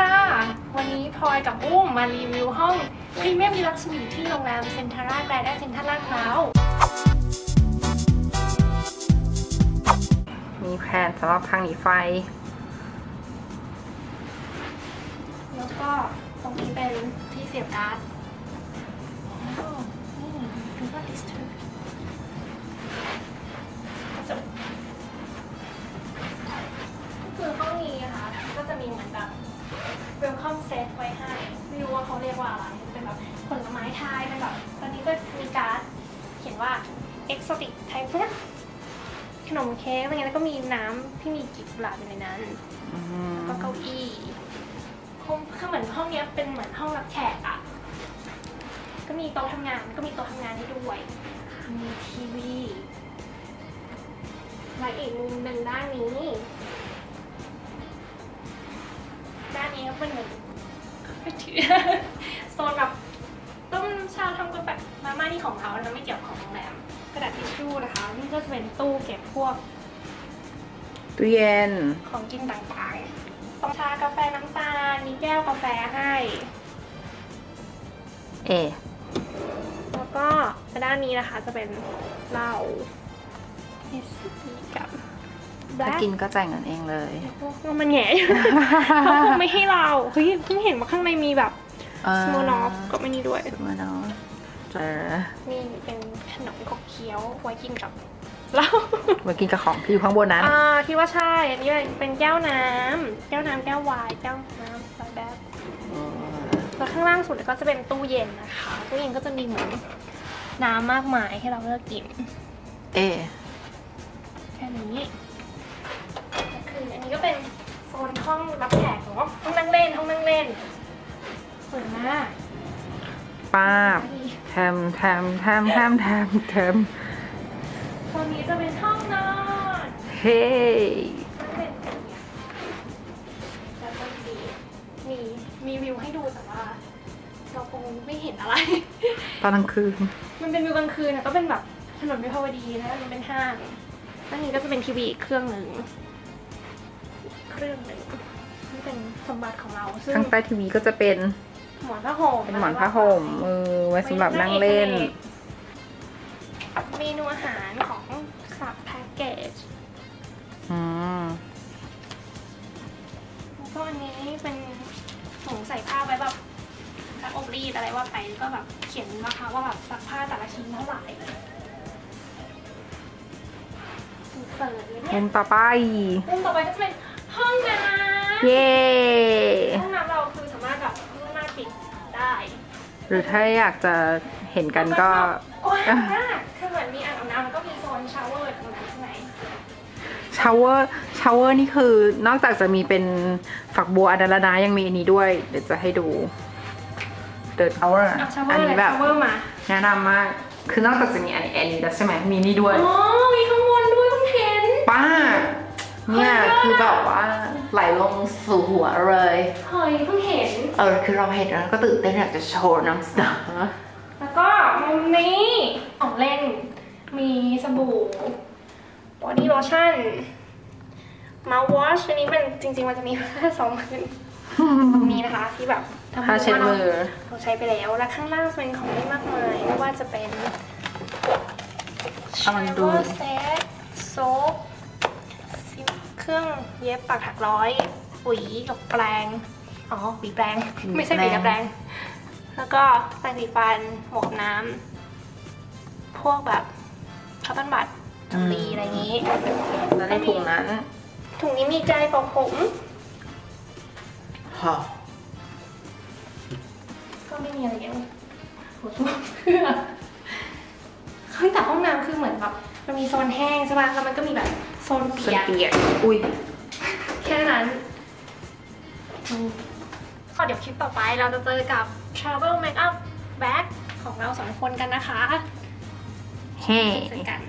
ค่ะ วันนี้พลอยกับอุ้มมารีวิวห้องพรีเมียมดีลักซ์สวีทที่โรงแรมเซ็นทรัลแกรนด์เซ็นทรัลลาดพร้าวมีแผนสำหรับทางหนีไฟ แล้วก็ตรงนี้เป็นที่เสียบการ์ดว้าวนี่ดูว่าดิสเทอร์ welcome set ไว้ให้ไม่รู้ว่าเขาเรียกว่าอะไรเป็นแบบผลไม้ไทยเป็นแบบตอนนี้ก็มีการ์ดเขียนว่า exotic Thai food ขนมเค้กอะไรเงี้ยแล้วก็มีน้ำที่มีกลีบกุหลาบอยู่ในนั้นแล้วก็เก้าอี้ห้องคือเหมือนห้องเนี้ยเป็นเหมือนห้องรับแขกอะก็มีโต๊ะทำงานก็มีโต๊ะทำงานให้ด้วย มีทีวีและอีกมุมหนึ่งด้านนี้ ด้านนี้ก็เป็นเหมือน โซนแบบต้มชาทำกาแฟมาม่านี่ของเขานะไม่เกี่ยวกับของโรงแรมกระดาษทิชชู่นะคะ นี่ก็จะเป็นตู้เก็บพวกตู้เย็นของกินต่างๆต้องชากาแฟน้ำตาล มีแก้วกาแฟให้ เอ แล้วก็ด้านนี้นะคะจะเป็นเหล้าเอสกีกับแบ ถ้าล็คกินก็จ่ายเงินเองเลยก็มันแหง่อยู่เขาคงไม่ให้เราเฮ้ยเพิ่งเห็นว่าข้างในมีแบบสโมนอฟก็ไม่นี่ด้วยสโมนอฟเจอนี่เป็นขนมขบเคี้ยวไว้กินกับเหล้ามากินกับของที่อยู่ข้างบนนั้นอ่าคิดว่าใช่อันนี้เป็นแก้วน้ำแก้วน้ำแก้ววายแก้วน้ำแบบแบบแล้วข้างล่างสุดก็จะเป็นตู้เย็นนะคะตู้เย็นก็จะมีเหมือนน้ำมากมายให้เราเลือกกิน เอแค่นี้ก็คืออันนี้ก็เป็นโซน ห้องรับแขกหรือว่าห้องนั่งเล่นห้องนั่งเล่นสวยมากป้าบแทมแทมแทมแทมแทมแทมโซนนี้จะเป็นห้องนอนเฮ้ก็เป็นเตียงแล้วก็มีมีมีวิวให้ดูแต่ว่าเราคงไม่เห็นอะไร ตอนกลางคืน มันเป็นวิวกลางคืนนะก็เป็นแบบถนนวิภาวดีนะมันเป็นห้างด้านนี้ก็จะเป็นทีวีอีกเครื่องหนึ่ง เครื่องหนึ่งนี่เป็นสมบัติของเราซึ่งข้างใต้ทีวีก็จะเป็นหมอนผ้าห่มเป็นหมอนผ้าห่มเออไว้สำหรับนั่งเล่น เมนูอาหารของสับแพ็กเกจอืมแล้วก็อันนี้เป็นถุงใส่ผ้าไว้แบบซักอบรีดอะไรว่าไปก็แบบเขียนราคาว่าแบบซักผ้าแต่ละชิ้นเท่าไหร่สุดเปิดเลยเนี่มุยมต่อไปมุมต่อไปก็จะเป็นห้องน้ำ เย้ห้องน้ำเราคือสามารถแบบเลื่อนหน้าปิดได้หรือถ้าอยากจะเห็นกันก็กว้างมากคือเหมือนมีอ่างอาบน้ำแล้วก็มีโซนชาวเวอร์ตรงนั้นข้างในชาวเวอร์ชาวเวอร์นี่คือนอกจากจะมีเป็นฝักบัวอดาลนายังมีอันนี้ด้วย เดี๋ยวจะให้ดูเดินชาวเวอร์เอาชาวเวออัร์นี้เลยแบบชาวเวอร์มาแนะนำมาก คือนอกจากจะมีอันนี้อันนี้แล้วใช่ไหมมีนี่ด้วย อ๋อ มีข้างบนด้วยเพิ่งเห็นป้า เนี่ยเฮ้ยคือแบบว่าไหลลงสู่หัวเลย เฮ้ยเพิ่งเห็น เออคือเราเห็นแล้วก็ตื่นเต้นอยากจะโชว์น้ำสาวแล้วก็มุมนี้ของเล่นมีสบู่บอดี้โลชั่นมาวอชอันนี้เป็นจริง ๆ มันจะมีแค่สองอันตรงนี้นะคะที่แบบทำให้ผ้าเช็ดมือเราใช้ไปแล้ว และข้างล่างจะเป็นของเล่นมากมายไม่ว่าจะเป็นเอามาดู shower set โซฟ เครื่องเย็บปากถักร้อยหวีกับแปรงอ๋อหวีแปรงไม่ใช่หวีกับแปรงแล้วก็แปรงสีฟันหมวกน้ำพวกแบบคัตตันบัตจำรีอะไรอย่างนี้ แล้วในถุงนั้น ถุงนี้มีใจปอกผมหอก็ไม่มีอะไรเยอะหัวชุ่มเพื่อเฮ้ยแต่ห้องน้ำคือเหมือนแบบ มันมีโซนแห้งใช่ป่ะ แล้วมันก็มีแบบโซนส่วนเปียกเปียก อุ้ย แค่นั้นอืมก็เดี๋ยวคลิปต่อไปเราจะเจอกับ Travel Makeup Bag ของเราสองคนกันนะคะเฮ้ เจอกัน